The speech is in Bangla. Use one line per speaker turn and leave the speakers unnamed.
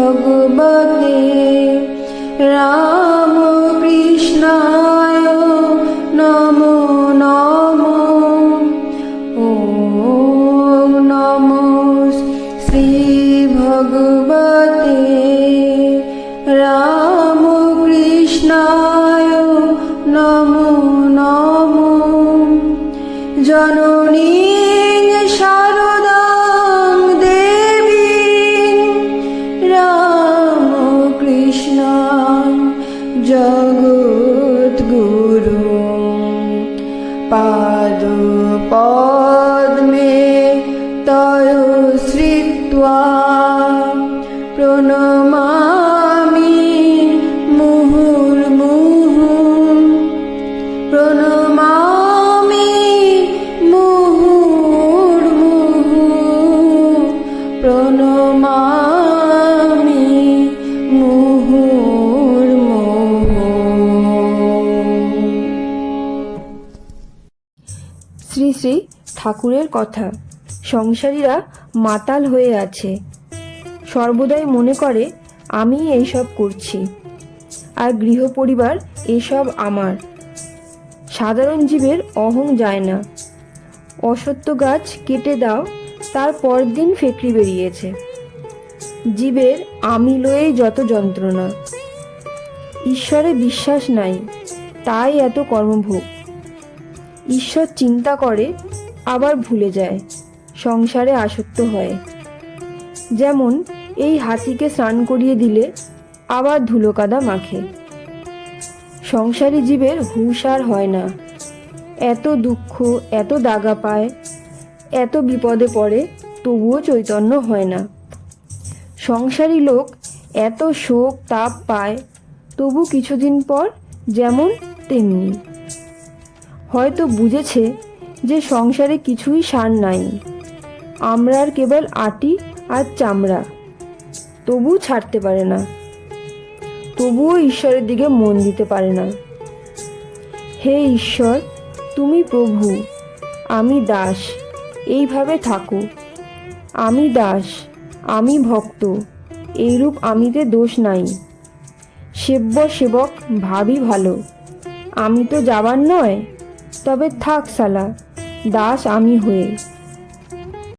ভগবতে রামকৃষ্ণায় নমো নমো। ও নমো শ্রী ভগবতে রামকৃষ্ণায় নমো নমো। জননী জগদ্গুরু শ্রী শ্রী ঠাকুরের কথা। সংসারীরা মাতাল হয়ে আছে। সর্বদাই মনে করে আমি এইসব করছি। আর গৃহ পরিবার এসব আমার। সাধারণ জীবের অহং যায় না। অসত্য গাছ কেটে দাও, তার পরদিন ফেকরি বেরিয়েছে। জীবের আমি লয়েই যত যন্ত্রণা। ঈশ্বরে বিশ্বাস নাই, তাই এত কর্মভোগ। ঈশ্বর চিন্তা করে, আবার ভুলে যায়, সংসারে আসক্ত হয়। যেমন এই হাতিকে স্নান করিয়ে দিলে, আবার ধুলো কাদা মাখে। সংসারী জীবের হুঁশ আর হয় না। এত দুঃখ, এত দাগা পায়, এত বিপদে পড়ে, তবুও চৈতন্য হয় না। সংসারী লোক এত শোক, তাপ পায়, তবু কিছুদিন পর যেমন তেমনি। হয়তো বুঝেছে যে সংসারে কিছুই সার নাই। আমরার কেবল আটি আর চামড়া। তবু ছাড়তে পারে না। তবুও ঈশ্বরের দিকে মন দিতে পারে না। হে ঈশ্বর, তুমি প্রভু, আমি দাস, এইভাবে থাকো। আমি দাস, আমি ভক্ত, এইরূপ আমিতে দোষ নাই। সেব্য সেবক ভাবি ভালো। আমি তো যাবার নয়। তবে থাক সালা দাস আমি হয়ে।